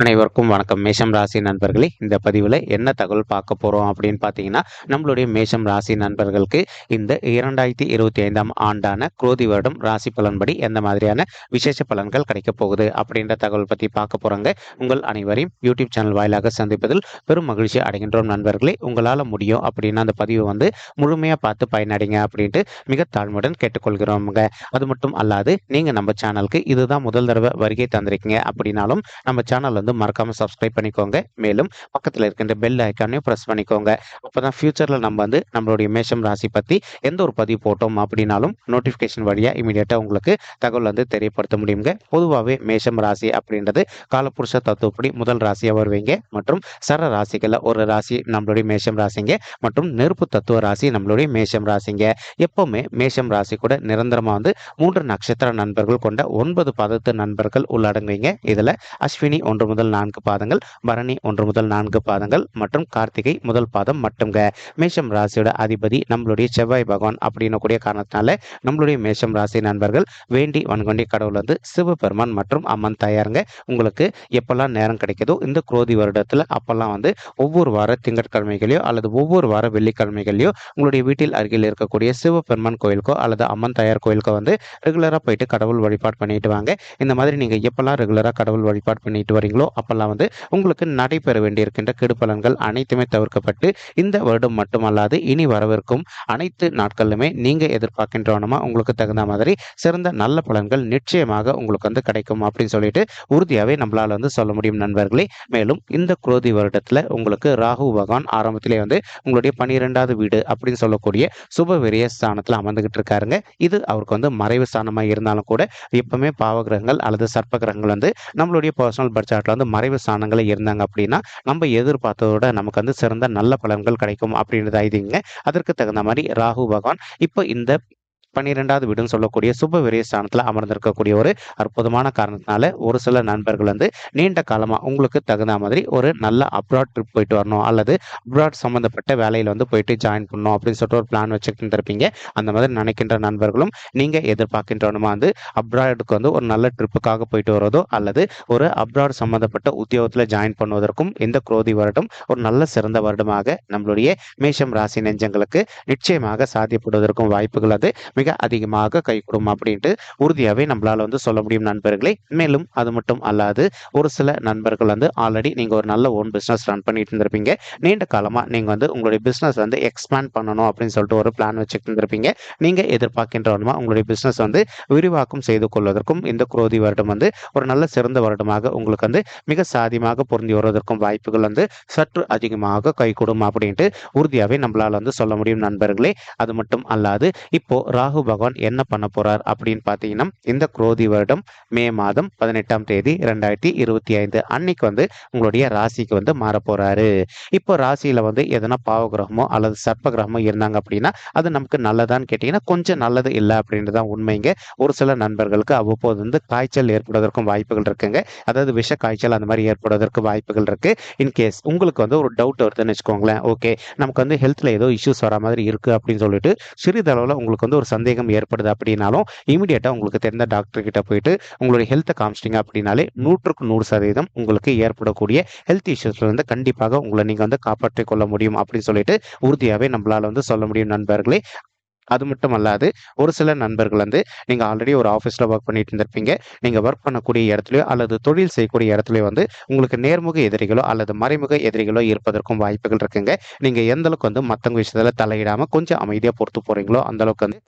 அனைவருக்கும் வணக்கம். மேஷம் ராசி நண்பர்களே இந்த பதிவில் என்ன தகவல் பார்க்க போகிறோம் அப்படின்னு பார்த்தீங்கன்னா நம்மளுடைய மேஷம் ராசி நண்பர்களுக்கு இந்த இரண்டாயிரத்தி இருபத்தி ஐந்தாம் ஆண்டான குரோதி வருடம் ராசி பலன்படி எந்த மாதிரியான விசேஷ பலன்கள் கிடைக்கப் போகுது அப்படின்ற தகவல் பற்றி பார்க்க போகிறாங்க உங்கள் அனைவரையும் யூடியூப் சேனல் வாயிலாக சந்திப்பதில் பெரும் மகிழ்ச்சி அடைகின்றோம் நண்பர்களே. உங்களால் முடியும் அப்படின்னா அந்த பதிவை வந்து முழுமையாக பார்த்து பயனடைங்க அப்படின்ட்டு மிக தாழ்மையுடன் கேட்டுக்கொள்கிறோமுங்க. அது மட்டும் அல்லாது நீங்கள் நம்ம சேனலுக்கு இதுதான் முதல் தடவை வருகை தந்திருக்கீங்க அப்படின்னாலும் நம்ம சேனல் வந்து மறக்காம சப்ஸ்கிரைப் பண்ணிக்கோங்க. மேலும் பக்கத்தில் இருக்கின்ற பெல் ஐக்கானையும் ப்ரெஸ் பண்ணிக்கோங்க. அப்போ தான் ஃபியூச்சரில் நம்ம வந்து நம்மளுடைய மேஷம் ராசி பற்றி எந்த ஒரு பதிவு போட்டோம் அப்படின்னாலும் நோட்டிஃபிகேஷன் வழியாக இமீடியட்டாக உங்களுக்கு தகவல் வந்து தெரியப்படுத்த முடியுங்க. பொதுவாகவே மேஷம் ராசி அப்படின்றது காலப்புருஷ தத்துவப்படி முதல் ராசியாக வருவீங்க. மற்றும் சர ராசிகளில் ஒரு ராசி நம்மளுடைய மேஷம் ராசிங்க. மற்றும் நெருப்பு தத்துவ ராசி நம்மளுடைய மேஷம் ராசிங்க. எப்பவுமே மேஷம் ராசி கூட நிரந்தரமாக வந்து மூன்று நட்சத்திர நண்பர்கள் கொண்ட ஒன்பது பதத்து நண்பர்கள் உள்ளடங்குவீங்க. இதில் அஸ்வினி ஒன்று முதல் நான்கு பாதங்கள் பரணி ஒன்று முதல் நான்கு பாதங்கள் மற்றும் கார்த்திகை முதல் பாதம் மட்டும்ங்க மேஷம் ராசியோட அதிபதி நம்மளுடைய செவ்வாய் பகவான் அப்படின்னு கூடிய காரணத்தினால நம்மளுடைய மேஷம் ராசி நண்பர்கள் வேண்டி வன்கொண்டி கடவுள் வந்து சிவபெருமான் மற்றும் அம்மன் தயாருங்க. உங்களுக்கு எப்பெல்லாம் நேரம் கிடைக்குதோ இந்த குரோதி வருடத்தில் அப்பெல்லாம் வந்து ஒவ்வொரு வார திங்கட்கிழமைகளையோ அல்லது ஒவ்வொரு வார வெள்ளிக்கிழமைகளையோ உங்களுடைய வீட்டில் அருகில் இருக்கக்கூடிய சிவபெருமான் கோயிலுக்கோ அல்லது அம்மன் தயார் கோயிலுக்கோ வந்து ரெகுலராக போயிட்டு கடவுள் வழிபாடு பண்ணிட்டு வாங்க. இந்த மாதிரி நீங்கள் எப்பெல்லாம் ரெகுலராக கடவுள் வழிபாடு பண்ணிட்டு வரீங்களோ அப்பெல்லாம் வந்து உங்களுக்கு நடைபெற வேண்டியிருக்கின்ற கெடுபலன்கள் அனைத்துமே தவிர்க்கப்பட்டு இந்த வருடம் மட்டுமல்லாது இனி வரவிருக்கும் அனைத்து நாட்களிலுமே நீங்கள் எதிர்பார்க்கின்றவனமா உங்களுக்கு தகுந்த மாதிரி சிறந்த நல்ல பலன்கள் நிச்சயமாக உங்களுக்கு வந்து கிடைக்கும் அப்படின்னு சொல்லிட்டு உறுதியாகவே நம்மளால் வந்து சொல்ல முடியும் நண்பர்களே. மேலும் இந்த குரோதி வருடத்தில் உங்களுக்கு ராகு பகவான் ஆரம்பத்திலே வந்து உங்களுடைய பன்னிரெண்டாவது வீடு அப்படின்னு சொல்லக்கூடிய சுப விரய ஸ்தானத்தில் அமர்ந்துகிட்டு இருக்காருங்க. இது அவருக்கு வந்து மறைவு ஸ்தானமாக இருந்தாலும் கூட எப்பவுமே பாவகிரகங்கள் அல்லது சர்ப்ப கிரகங்கள் வந்து நம்மளுடைய பர்சனல் பட்ஜெட்டில் வந்து மறைவு ஸ்தானங்களே இருந்தாங்க அப்படின்னா நம்ம எதிர்பார்த்ததோட நமக்கு வந்து சிறந்த நல்ல பலன்கள் கிடைக்கும் அப்படின்றது ஐதீங்க அதற்கு தகுந்த மாதிரி ராகு பகவான் இப்போ இந்த பன்னிரெண்டாவது வீடுன்னு சொல்லக்கூடிய சுப விரய ஸ்தானத்தில் அமர்ந்திருக்கக்கூடிய ஒரு அற்புதமான காரணத்தினால ஒரு சில நண்பர்கள் வந்து நீண்ட காலமாக உங்களுக்கு தகுந்த மாதிரி ஒரு நல்ல அப்ராட் ட்ரிப் போயிட்டு வரணும் அல்லது அப்ராட் சம்மந்தப்பட்ட வேலையில் வந்து போயிட்டு ஜாயின் பண்ணணும் அப்படின்னு சொல்லிட்டு ஒரு பிளான் வச்சுக்கிட்டு இருந்திருப்பீங்க. அந்த மாதிரி நினைக்கின்ற நண்பர்களும் நீங்கள் எதிர்பார்க்கின்றவனுமா வந்து அப்ராடுக்கு வந்து ஒரு நல்ல ட்ரிப்புக்காக போயிட்டு வரதோ அல்லது ஒரு அப்ராட் சம்மந்தப்பட்ட உத்தியோகத்தில் ஜாயின் பண்ணுவதற்கும் இந்த குரோதி வருடம் ஒரு நல்ல சிறந்த வருடமாக நம்மளுடைய மேஷம் ராசி நெஞ்சங்களுக்கு நிச்சயமாக சாத்தியப்படுவதற்கும் வாய்ப்புகள் அது. மிக அதிகமாக கைகூடும் அப்படின்ட்டு உறுதியாகவே நம்மளால் வந்து சொல்ல முடியும் நண்பர்களே. மேலும் அது மட்டும் அல்லாது ஒரு சில நண்பர்கள் வந்து ஆல்ரெடி நீங்கள் ஒரு நல்ல ஓன் பிஸ்னஸ் ரன் பண்ணிட்டு இருந்திருப்பீங்க. நீண்ட காலமாக நீங்கள் வந்து உங்களுடைய பிஸ்னஸ் வந்து எக்ஸ்பேண்ட் பண்ணணும் அப்படின்னு சொல்லிட்டு ஒரு பிளான் வச்சுட்டு இருந்திருப்பீங்க. நீங்கள் எதிர்பார்க்கின்றவனுமா உங்களுடைய பிஸ்னஸ் வந்து விரிவாக்கம் செய்து கொள்வதற்கும் இந்த குரோதி வருடம் வந்து ஒரு நல்ல சிறந்த வருடமாக உங்களுக்கு வந்து மிக சாதியமாக பொருந்தி வருவதற்கும் வாய்ப்புகள் வந்து சற்று அதிகமாக கைகூடும் அப்படின்ட்டு உறுதியாகவே நம்மளால் வந்து சொல்ல முடியும் நண்பர்களே. அது மட்டும் அல்லாது இப்போ ரா ராகு பகவான் என்ன பண்ண போறார் அப்படின்னு பார்த்தீங்கன்னா இந்த குரோதி வருடம் மே மாதம் பதினெட்டாம் தேதி ரெண்டாயிரத்தி இருபத்தி ஐந்து அன்னைக்கு வந்து உங்களுடைய ராசிக்கு வந்து மாறப்போறாரு போறாரு. இப்போ ராசியில வந்து எதனா பாவ கிரகமோ அல்லது சர்ப்ப கிரகமோ இருந்தாங்க அப்படின்னா அது நமக்கு நல்லதான்னு கேட்டீங்கன்னா கொஞ்சம் நல்லது இல்லை அப்படின்றது தான் உண்மைங்க ஒரு சில நண்பர்களுக்கு அவ்வப்போது வந்து காய்ச்சல் ஏற்படுவதற்கும் வாய்ப்புகள் இருக்குங்க. அதாவது விஷ காய்ச்சல் அந்த மாதிரி ஏற்படுவதற்கு வாய்ப்புகள் இருக்கு. இன்கேஸ் உங்களுக்கு வந்து ஒரு டவுட் வருதுன்னு வச்சுக்கோங்களேன் ஓகே நமக்கு வந்து ஹெல்த்ல ஏதோ இஷ்யூஸ் வர மாதிரி இருக்கு அப்படின்னு சொல்லிட்டு சிறிதளவில் உங்களுக்கு வந்து ஒரு சந்தேகம் ஏற்படுது அப்படின்னாலும் இமீடியட்டாக உங்களுக்கு தெரிந்த டாக்டர் கிட்ட போயிட்டு உங்களுடைய ஹெல்த்தை காமிச்சிட்டிங்க அப்படின்னாலே நூற்றுக்கு நூறு சதவீதம் உங்களுக்கு ஏற்படக்கூடிய ஹெல்த் இஷ்யூஸ்லேருந்து கண்டிப்பாக உங்களை நீங்கள் வந்து காப்பாற்றிக் கொள்ள முடியும் அப்படின்னு சொல்லிட்டு உறுதியாகவே நம்மளால் வந்து சொல்ல முடியும் நண்பர்களே. அது மட்டும் அல்லாது ஒரு சில நண்பர்கள் வந்து நீங்கள் ஆல்ரெடி ஒரு ஆஃபீஸில் ஒர்க் பண்ணிட்டு இருந்திருப்பீங்க. நீங்கள் ஒர்க் பண்ணக்கூடிய இடத்துலையோ அல்லது தொழில் செய்யக்கூடிய இடத்துலையோ வந்து உங்களுக்கு நேர்முக எதிரிகளோ அல்லது மறைமுக எதிரிகளோ இருப்பதற்கும் வாய்ப்புகள் இருக்குங்க. நீங்கள் எந்த அளவுக்கு வந்து மற்றவங்க விஷயத்தில் தலையிடாமல் கொஞ்சம் அமைதியாக பொறுத்து போகிறீங்களோ அந்தளவுக்கு வந்து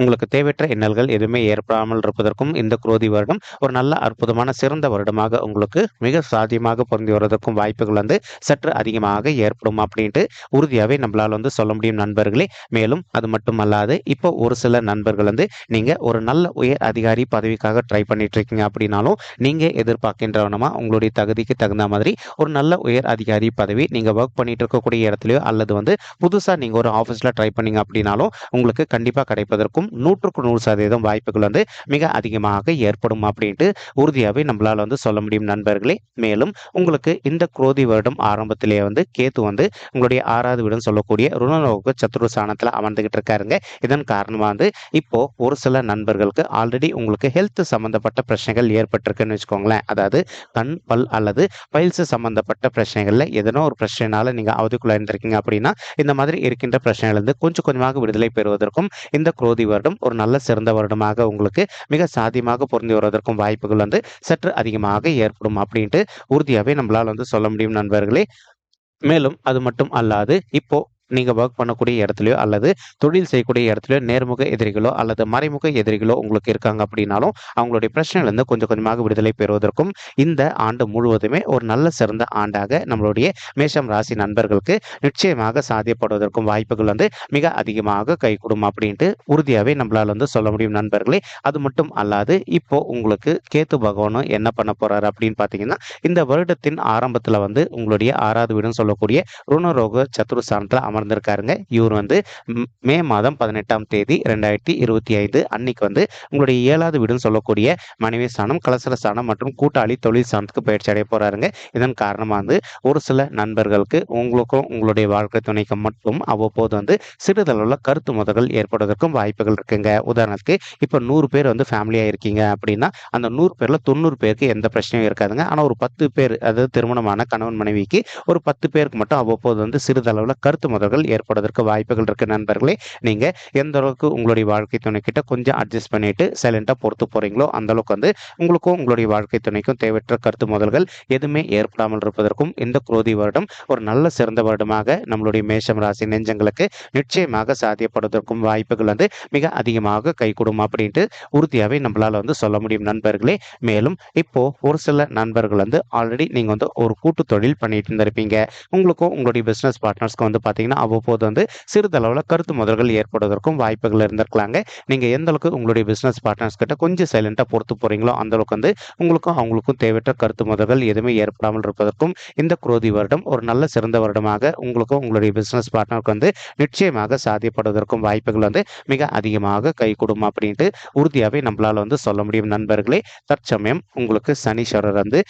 உங்களுக்கு தேவையற்ற இன்னல்கள் எதுவுமே ஏற்படாமல் இருப்பதற்கும் இந்த குரோதி வருடம் ஒரு நல்ல அற்புதமான சிறந்த வருடமாக உங்களுக்கு மிக சாத்தியமாக பொருந்தி வருவதற்கும் வாய்ப்புகள் வந்து சற்று அதிகமாக ஏற்படும் அப்படின்ட்டு உறுதியாகவே நம்மளால் வந்து சொல்ல முடியும் நண்பர்களே. மேலும் அது மட்டும் அல்லாது இப்போ ஒரு சில நண்பர்கள் வந்து நீங்கள் ஒரு நல்ல உயர் அதிகாரி பதவிக்காக ட்ரை பண்ணிட்டு இருக்கீங்க அப்படின்னாலும் நீங்கள் எதிர்பார்க்கின்றவனமா உங்களுடைய தகுதிக்கு தகுந்த மாதிரி ஒரு நல்ல உயர் அதிகாரி பதவி நீங்கள் ஒர்க் பண்ணிட்டு இருக்கக்கூடிய இடத்துலையோ அல்லது வந்து புதுசாக நீங்கள் ஒரு ஆஃபீஸில் ட்ரை பண்ணீங்க அப்படின்னாலும் உங்களுக்கு கண்டிப்பாக கிடைப்பதற்கும் நூற்றுக்கு நூறு சதவீதம் வாய்ப்புகள் வந்து மிக அதிகமாக ஏற்படும் அப்படின்ட்டு உறுதியாகவே நம்மளால் வந்து சொல்ல முடியும் நண்பர்களே. மேலும் உங்களுக்கு இந்த குரோதி வருடம் ஆரம்பத்திலேயே வந்து கேத்து வந்து உங்களுடைய ஆறாவது வீடுன்னு சொல்லக்கூடிய ருணரோக சத்துரு சாணத்தில் அமர்ந்துகிட்டு இருக்காருங்க. இதன் காரணமாக வந்து இப்போ ஒரு சில நண்பர்களுக்கு ஆல்ரெடி உங்களுக்கு ஹெல்த் சம்பந்தப்பட்ட பிரச்சனைகள் ஏற்பட்டிருக்குன்னு வச்சுக்கோங்களேன். அதாவது கண் பல் அல்லது பயில்ஸ் சம்பந்தப்பட்ட பிரச்சனைகளில் எதனோ ஒரு பிரச்சனைனால நீங்கள் அவதிக்குள்ள இருந்திருக்கீங்க அப்படின்னா இந்த மாதிரி இருக்கின்ற பிரச்சனைகளிலிருந்து கொஞ்சம் கொஞ்சமாக விடுதலை பெறுவதற்கும் இந்த குரோதி வருடம் ஒரு நல்ல சிறந்த வருடமாக உங்களுக்கு மிக சாத்தியமாக பொருந்தி வருவதற்கும் வாய்ப்புகள் வந்து சற்று அதிகமாக ஏற்படும் அப்படின்ட்டு உறுதியாகவே நம்மளால் வந்து சொல்ல முடியும் நண்பர்களே. மேலும் அது மட்டும் அல்லாது இப்போ நீங்கள் ஒர்க் பண்ணக்கூடிய இடத்துலையோ அல்லது தொழில் செய்யக்கூடிய இடத்துலையோ நேர்முக எதிரிகளோ அல்லது மறைமுக எதிரிகளோ உங்களுக்கு இருக்காங்க அப்படின்னாலும் அவங்களுடைய பிரச்சனையிலேருந்து கொஞ்சம் கொஞ்சமாக விடுதலை பெறுவதற்கும் இந்த ஆண்டு முழுவதுமே ஒரு நல்ல சிறந்த ஆண்டாக நம்மளுடைய மேஷம் ராசி நண்பர்களுக்கு நிச்சயமாக சாத்தியப்படுவதற்கும் வாய்ப்புகள் வந்து மிக அதிகமாக கைகூடும் அப்படின்ட்டு உறுதியாகவே நம்மளால் வந்து சொல்ல முடியும் நண்பர்களே. அது மட்டும் அல்லாது இப்போ உங்களுக்கு கேத்து பகவானும் என்ன பண்ண போறாரு அப்படின்னு பார்த்தீங்கன்னா இந்த வருடத்தின் ஆரம்பத்தில் வந்து உங்களுடைய ஆறாவது வீடுன்னு சொல்லக்கூடிய ருணரோக சத்துருஸ்தானத்தில் அமர்ந்திருக்காருங்க. இவர் வந்து மே மாதம் பதினெட்டாம் தேதி ரெண்டாயிரத்தி இருபத்தி ஐந்து அன்னைக்கு வந்து உங்களுடைய ஏழாவது வீடுன்னு சொல்லக்கூடிய மனைவி ஸ்தானம் கலசர ஸ்தானம் மற்றும் கூட்டாளி தொழில் ஸ்தானத்துக்கு பயிற்சி அடைய போறாருங்க. இதன் காரணமாக வந்து ஒரு சில நண்பர்களுக்கு உங்களுக்கும் உங்களுடைய வாழ்க்கை துணைக்கு மட்டும் அவ்வப்போது வந்து சிறிதளவுல கருத்து முதல்கள் ஏற்படுவதற்கும் வாய்ப்புகள் இருக்குங்க. உதாரணத்துக்கு இப்போ நூறு பேர் வந்து ஃபேமிலியாக இருக்கீங்க அப்படின்னா அந்த நூறு பேரில் தொண்ணூறு பேருக்கு எந்த பிரச்சனையும் இருக்காதுங்க. ஆனால் ஒரு பத்து பேர் அதாவது திருமணமான கணவன் மனைவிக்கு ஒரு பத்து பேருக்கு மட்டும் அவ்வப்போது வந்து சிறிதளவில் கருத்து தொந்தரவுகள் ஏற்படுவதற்கு வாய்ப்புகள் இருக்கு நண்பர்களே. நீங்க எந்த அளவுக்கு உங்களுடைய வாழ்க்கை துணை கிட்ட கொஞ்சம் அட்ஜஸ்ட் பண்ணிட்டு சைலண்டா பொறுத்து போறீங்களோ அந்த அளவுக்கு வந்து உங்களுக்கும் உங்களுடைய வாழ்க்கை துணைக்கும் தேவையற்ற கருத்து முதல்கள் எதுவுமே ஏற்படாமல் இருப்பதற்கும் இந்த குரோதி வருடம் ஒரு நல்ல சிறந்த வருடமாக நம்மளுடைய மேஷம் ராசி நெஞ்சங்களுக்கு நிச்சயமாக சாத்தியப்படுவதற்கும் வாய்ப்புகள் வந்து மிக அதிகமாக கைகூடும் அப்படின்ட்டு உறுதியாகவே நம்மளால வந்து சொல்ல முடியும் நண்பர்களே. மேலும் இப்போ ஒரு சில நண்பர்கள் வந்து ஆல்ரெடி நீங்க வந்து ஒரு கூட்டு தொழில் பண்ணிட்டு இருந்திருப்பீங்க. உங்களுக்கும் உங்களுடைய பிசினஸ் பார்ட்னர்ஸ்க்கும் வந்து பார்த்தீங்கன்னா அவ்வப்போது வந்து சிறிதளவில் கருத்து முதல்கள் ஏற்படுவதற்கும் வாய்ப்புகள் இருந்திருக்கலாங்க. நீங்கள் எந்த அளவுக்கு உங்களுடைய பிஸ்னஸ் பார்ட்னர்ஸ் கிட்ட கொஞ்சம் சைலண்ட்டாக பொறுத்து போகிறீங்களோ அந்த அளவுக்கு வந்து உங்களுக்கும் அவங்களுக்கும் தேவையற்ற கருத்து முதல்கள் எதுவுமே ஏற்படாமல் இருப்பதற்கும் இந்த குரோதி வருடம் ஒரு நல்ல சிறந்த வருடமாக உங்களுக்கும் உங்களுடைய பிஸ்னஸ் பார்ட்னருக்கு வந்து நிச்சயமாக சாத்தியப்படுவதற்கும் வாய்ப்புகள் வந்து மிக அதிகமாக கைகூடும் அப்படின்ட்டு உறுதியாகவே நம்மளால் வந்து சொல்ல முடியும். நண்பர்களே தற்சமயம் உங்களுக்கு சனீஸ்வரர் வந்து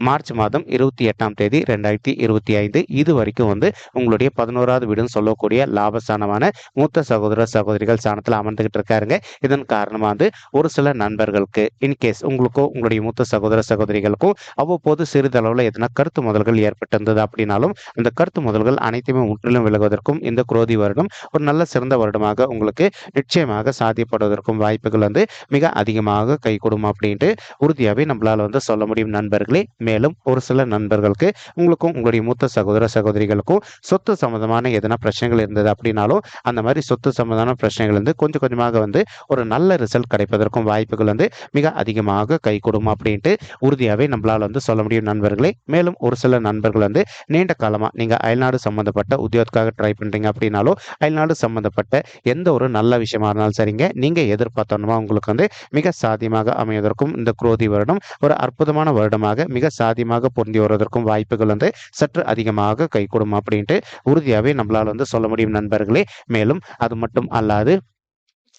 மார்ச் மாதம் இருபத்தி எட்டாம் தேதி ரெண்டாயிரத்தி இருபத்தி ஐந்து. இது வரைக்கும் வந்து உங்களுடைய பதினோராவது வீடுன்னு சொல்லக்கூடிய லாபஸ்தானமான மூத்த சகோதர சகோதரிகள் ஸ்தானத்தில் அமர்ந்துகிட்டு இருக்காருங்க. இதன் காரணமாக வந்து ஒரு சில நண்பர்களுக்கு இன்கேஸ் உங்களுக்கோ உங்களுடைய மூத்த சகோதர சகோதரிகளுக்கும் அவ்வப்போது சிறிதளவில் எதனா கருத்து முதல்கள் ஏற்பட்டிருந்தது அப்படின்னாலும் அந்த கருத்து முதல்கள் அனைத்துமே முற்றிலும் விலகுவதற்கும் இந்த குரோதி வருடம் ஒரு நல்ல சிறந்த வருடமாக உங்களுக்கு நிச்சயமாக சாத்தியப்படுவதற்கும் வாய்ப்புகள் வந்து மிக அதிகமாக கைகூடும் அப்படின்ட்டு உறுதியாகவே நம்மளால் வந்து சொல்ல முடியும் நண்பர்களே. மேலும் ஒரு சில நண்பர்களுக்கு உங்களுக்கும் உங்களுடைய மூத்த சகோதர சகோதரிகளுக்கும் சொத்து சம்பந்தமான எதனா பிரச்சனைகள் இருந்தது அப்படின்னாலும் அந்த மாதிரி சொத்து சம்பந்தமான பிரச்சனைகள் வந்து கொஞ்சம் கொஞ்சமாக வந்து ஒரு நல்ல ரிசல்ட் கிடைப்பதற்கும் வாய்ப்புகள் வந்து மிக அதிகமாக கைகூடும் அப்படின்ட்டு உறுதியாகவே நம்மளால் வந்து சொல்ல முடியும் நண்பர்களே. மேலும் ஒரு சில நண்பர்கள் வந்து நீண்ட காலமாக நீங்கள் அயல்நாடு சம்பந்தப்பட்ட உத்தியோகத்துக்காக ட்ரை பண்ணுறீங்க அப்படின்னாலும் அயல்நாடு சம்பந்தப்பட்ட எந்த ஒரு நல்ல விஷயமா இருந்தாலும் சரிங்க. நீங்கள் எதிர்பார்த்தோன்னா உங்களுக்கு வந்து மிக சாத்தியமாக அமைவதற்கும் இந்த குரோதி வருடம் ஒரு அற்புதமான வருடமாக மிக சாதியமாக பொருந்தி வருவதற்கும் வாய்ப்புகள் வந்து சற்று அதிகமாக கைகூடும் அப்படின்ட்டு உறுதியாகவே நம்மளால் வந்து சொல்ல முடியும் நண்பர்களே. மேலும் அது மட்டும் அல்லாது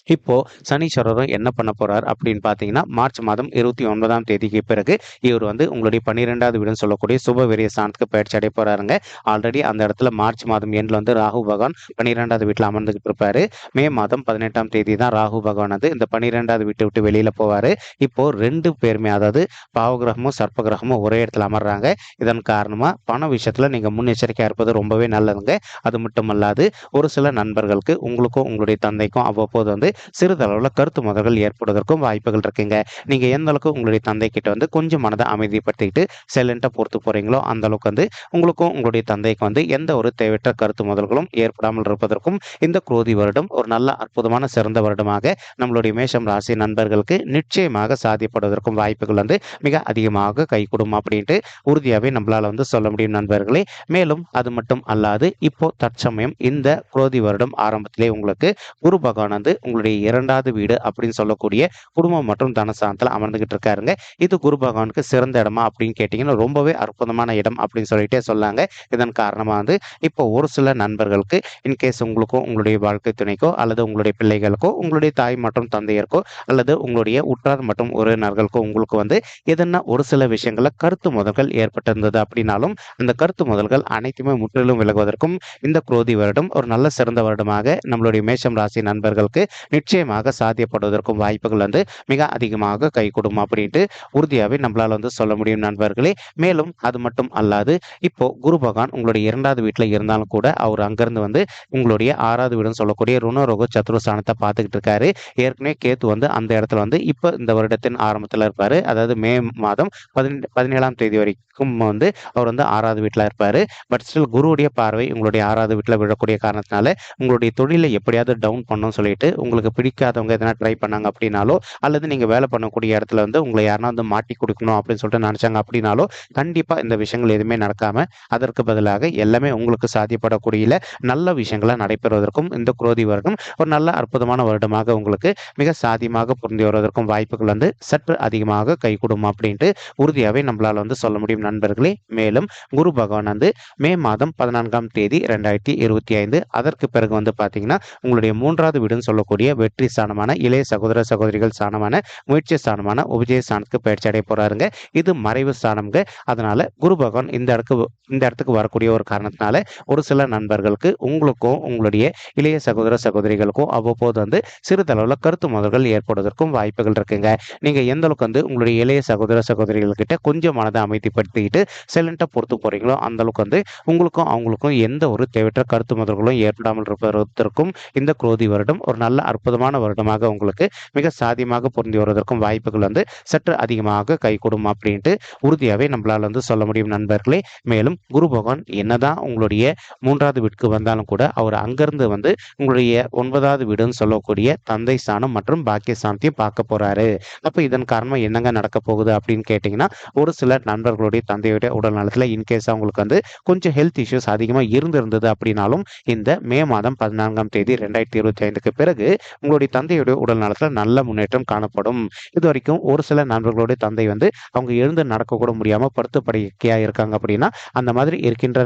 இப்போ சனீஸ்வரரும் என்ன பண்ண போறார் அப்படின்னு பார்த்தீங்கன்னா மார்ச் மாதம் இருபத்தி ஒன்பதாம் தேதிக்கு பிறகு இவர் வந்து உங்களுடைய பன்னிரெண்டாவது வீடுன்னு சொல்லக்கூடிய சுப விரிய ஸ்தானத்துக்கு பயிற்சி அடைய போறாருங்க. ஆல்ரெடி அந்த இடத்துல மார்ச் மாதம் எண்ணில் வந்து ராகு பகவான் பன்னிரெண்டாவது வீட்டில் அமர்ந்துகிட்டு இருப்பாரு. மே மாதம் பதினெட்டாம் தேதி தான் ராகு பகவான் வந்து இந்த பன்னிரெண்டாவது வீட்டை விட்டு வெளியில போவாரு. இப்போ ரெண்டு பேருமே அதாவது பாவகிரகமும் சர்ப்ப கிரகமும் ஒரே இடத்துல அமர்றாங்க. இதன் காரணமா பண விஷயத்துல நீங்க முன்னெச்சரிக்கையா இருப்பது ரொம்பவே நல்லதுங்க. அது மட்டும் அல்லாது ஒரு சில நண்பர்களுக்கு உங்களுக்கும் உங்களுடைய தந்தைக்கும் அவ்வப்போது வந்து சிறிதளவில் கருத்து முதல்கள் ஏற்படுவதற்கும் வாய்ப்புகள் இருக்குங்க. நீங்க எந்த அளவுக்கு உங்களுடைய தந்தை கிட்ட வந்து கொஞ்சம் மனதை அமைதிப்படுத்திக்கிட்டு சைலண்டா பொறுத்து போறீங்களோ அந்த அளவுக்கு வந்து உங்களுக்கும் உங்களுடைய தந்தைக்கு வந்து எந்த ஒரு தேவையற்ற கருத்து முதல்களும் ஏற்படாமல் இருப்பதற்கும் இந்த குரோதி வருடம் ஒரு நல்ல அற்புதமான சிறந்த வருடமாக நம்மளுடைய மேஷம் ராசி நண்பர்களுக்கு நிச்சயமாக சாதிப்படுவதற்கும் வாய்ப்புகள் வந்து மிக அதிகமாக கைகூடும் அப்படின்ட்டு உறுதியாகவே நம்மளால் வந்து சொல்ல முடியும் நண்பர்களே. மேலும் அது மட்டும் அல்லாது இப்போ தற்சமயம் இந்த குரோதி வருடம் ஆரம்பத்திலே உங்களுக்கு குரு பகவான் வந்து உங்களுடைய உங்களுடைய இரண்டாவது வீடு அப்படின்னு சொல்லக்கூடிய குடும்பம் மற்றும் தனஸ்தானத்தில் அமர்ந்துகிட்டு இருக்காருங்க. இது குரு பகவானுக்கு சிறந்த இடமா அப்படின்னு கேட்டிங்கன்னா ரொம்பவே அற்புதமான இடம் அப்படின்னு சொல்லிட்டே சொல்லாங்க. இதன் காரணமாக வந்து இப்போ ஒரு சில நண்பர்களுக்கு இன்கேஸ் உங்களுக்கோ உங்களுடைய வாழ்க்கை துணைக்கோ அல்லது உங்களுடைய பிள்ளைகளுக்கோ உங்களுடைய தாய் மற்றும் தந்தையருக்கோ அல்லது உங்களுடைய உற்றார் மற்றும் உறவினர்களுக்கோ உங்களுக்கு வந்து எதனா ஒரு சில விஷயங்கள கருத்து முதல்கள் ஏற்பட்டிருந்தது அப்படின்னாலும் அந்த கருத்து முதல்கள் அனைத்துமே முற்றிலும் விலகுவதற்கும் இந்த குரோதி வருடம் ஒரு நல்ல சிறந்த வருடமாக நம்மளுடைய மேஷம் ராசி நண்பர்களுக்கு நிச்சயமாக சாத்தியப்படுவதற்கும் வாய்ப்புகள் வந்து மிக அதிகமாக கைகூடும் அப்படின்ட்டு உறுதியாகவே நம்மளால் வந்து சொல்ல முடியும் நண்பர்களே. மேலும் அது மட்டும் அல்லாது இப்போ குரு பகவான் உங்களுடைய இரண்டாவது வீட்டில் இருந்தாலும் கூட அவர் அங்கிருந்து வந்து உங்களுடைய ஆறாவது வீடுன்னு சொல்லக்கூடிய ருணரோக சத்ருஸ்தானத்தை பார்த்துக்கிட்டு இருக்காரு. ஏற்கனவே கேத்து வந்து அந்த இடத்துல வந்து இப்போ இந்த வருடத்தின் ஆரம்பத்தில் இருப்பார். அதாவது மே மாதம் பதினெட்டு பதினேழாம் தேதி வரைக்கும் வந்து அவர் வந்து ஆறாவது வீட்டில் இருப்பார். பட் ஸ்டில் குருவுடைய பார்வை உங்களுடைய ஆறாவது வீட்டில் விழக்கூடிய காரணத்தினால உங்களுடைய தொழிலை எப்படியாவது டவுன் பண்ணணும்னு சொல்லிட்டு உங்களுக்கு பிடிக்காதவங்க எதனா ட்ரை பண்ணாங்க அப்படின்னாலோ அல்லது நீங்கள் வேலை பண்ணக்கூடிய இடத்துல வந்து உங்களை யாருனா வந்து மாட்டி கொடுக்கணும் அப்படின்னு சொல்லிட்டு நினச்சாங்க அப்படின்னாலோ கண்டிப்பாக இந்த விஷயங்கள் எதுவுமே நடக்காமல் அதற்கு பதிலாக எல்லாமே உங்களுக்கு சாத்தியப்படக்கூடிய நல்ல விஷயங்களை நடைபெறுவதற்கும் இந்த குரோதி வருடம் ஒரு நல்ல அற்புதமான வருடமாக உங்களுக்கு மிக சாதியமாக பொருந்தி வருவதற்கும் வாய்ப்புகள் வந்து சற்று அதிகமாக கைகூடும் அப்படின்ட்டு உறுதியாகவே நம்மளால் வந்து சொல்ல முடியும் நண்பர்களே. மேலும் குரு பகவான் வந்து மே மாதம் பதினான்காம் தேதி ரெண்டாயிரத்தி இருபத்தி ஐந்து அதற்கு பிறகு வந்து பார்த்தீங்கன்னா உங்களுடைய மூன்றாவது வீடுன்னு சொல்லக்கூடிய வெற்றி ஸ்தானமான இளைய சகோதர சகோதரிகள் ஸ்தானமான முயற்சி ஸ்தானமான உபஜய ஸ்தானத்துக்கு பயிற்சி அடைய போறாருங்க. இது மறைவு ஸ்தானம்ங்க. அதனால குரு பகவான் இந்த இடத்துக்கு இந்த இடத்துக்கு வரக்கூடிய ஒரு காரணத்தினால ஒரு சில நண்பர்களுக்கு உங்களுக்கும் உங்களுடைய இளைய சகோதர சகோதரிகளுக்கும் அவ்வப்போது வந்து சிறிதளவில் கருத்து முதல்கள் ஏற்படுவதற்கும் வாய்ப்புகள் இருக்குங்க. நீங்க எந்த அளவுக்கு வந்து உங்களுடைய இளைய சகோதர சகோதரிகள் கிட்ட கொஞ்சம் மனதை அமைதிப்படுத்திக்கிட்டு சைலண்டா பொறுத்து போறீங்களோ அந்த அளவுக்கு வந்து உங்களுக்கும் அவங்களுக்கும் எந்த ஒரு தேவையற்ற கருத்து முதல்களும் ஏற்படாமல் இருப்பதற்கும் இந்த குரோதி வருடம் ஒரு நல்ல அற்புதமான வருடமாக உங்களுக்கு மிக சாதியமாக பொருந்தி வருவதற்கும் வாய்ப்புகள் வந்து சற்று அதிகமாக கைகூடும் அப்படின்ட்டு உறுதியாகவே நம்மளால் வந்து சொல்ல முடியும் நண்பர்களே. மேலும் குரு பகவான் என்னதான் உங்களுடைய மூன்றாவது வீட்டுக்கு வந்தாலும் கூட அவர் அங்கிருந்து வந்து உங்களுடைய ஒன்பதாவது வீடுன்னு சொல்லக்கூடிய தந்தை ஸ்தானம் மற்றும் பாக்கிய ஸ்தானத்தையும் பார்க்க போறாரு. அப்போ இதன் காரணமாக என்னங்க நடக்க போகுது அப்படின்னு கேட்டிங்கன்னா ஒரு சில நண்பர்களுடைய தந்தையுடைய உடல் நலத்தில் இன்கேஸ் அவங்களுக்கு வந்து கொஞ்சம் ஹெல்த் இஷ்யூஸ் அதிகமாக இருந்திருந்தது அப்படின்னாலும் இந்த மே மாதம் பதினான்காம் தேதி ரெண்டாயிரத்தி இருபத்தி ஐந்துக்கு பிறகு உங்களுடைய தந்தையுடைய உடல் நலத்தில் நல்ல முன்னேற்றம் காணப்படும். இது வரைக்கும் ஒரு சில நண்பர்களுடைய தந்தை வந்து அவங்க எழுந்து நடக்கக்கூட முடியாமல் படுத்து படுக்கையாக இருக்காங்க அப்படின்னா அந்த மாதிரி இருக்கின்ற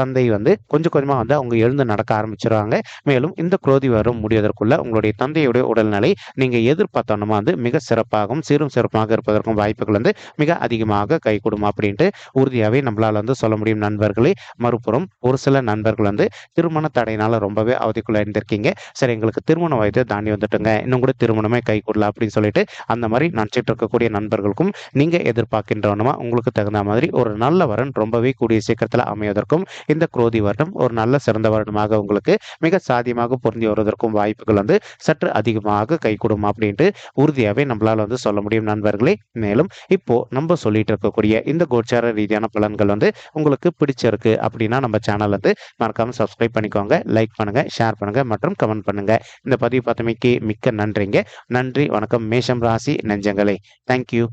தந்தை வந்து கொஞ்சம் கொஞ்சமாக வந்து அவங்க எழுந்து நடக்க ஆரம்பிச்சிருவாங்க. மேலும் இந்த குரோதி வரும் முடிவதற்குள்ள உங்களுடைய தந்தையுடைய உடல்நிலை நீங்கள் எதிர்பார்த்தோன்னா வந்து மிக சிறப்பாகவும் சீரும் சிறப்பாக இருப்பதற்கும் வாய்ப்புகள் வந்து மிக அதிகமாக கைகூடும் அப்படின்ட்டு உறுதியாகவே நம்மளால் வந்து சொல்ல முடியும் நண்பர்களே. மறுபுறம் ஒரு சில நண்பர்கள் வந்து திருமண தடையினால ரொம்பவே அவதிக்குள்ள இருந்திருக்கீங்க சரி எங்களுக்கு திருமண வயதை தாண்டி வந்துட்டுங்க. இன்னும் கூட திருமணமே கை கூடல அப்படின்னு சொல்லிட்டு அந்த மாதிரி நினச்சிட்டு இருக்கக்கூடிய நண்பர்களுக்கும் நீங்கள் எதிர்பார்க்கின்றவனமா உங்களுக்கு தகுந்த மாதிரி ஒரு நல்ல வரன் ரொம்பவே கூடிய சீக்கிரத்தில் அமைவதற்கும் இந்த குரோதி வருடம் ஒரு நல்ல சிறந்த வருடமாக உங்களுக்கு மிக சாதியமாக பொருந்தி வருவதற்கும் வாய்ப்புகள் வந்து சற்று அதிகமாக கைகூடும் அப்படின்ட்டு உறுதியாகவே நம்மளால் வந்து சொல்ல முடியும் நண்பர்களே. மேலும் இப்போ நம்ம சொல்லிட்டு இருக்கக்கூடிய இந்த கோச்சார ரீதியான பலன்கள் வந்து உங்களுக்கு பிடிச்சிருக்கு அப்படின்னா நம்ம சேனல் வந்து மறக்காம சப்ஸ்கிரைப் பண்ணிக்கோங்க லைக் பண்ணுங்க ஷேர் பண்ணுங்க மற்றும் கமெண்ட் பண்ணுங்க. இந்த பதிவு பார்த்தமைக்கு மிக்க நன்றிங்க. நன்றி வணக்கம். மேஷம் ராசி நெஞ்சங்களே. தேங்க்யூ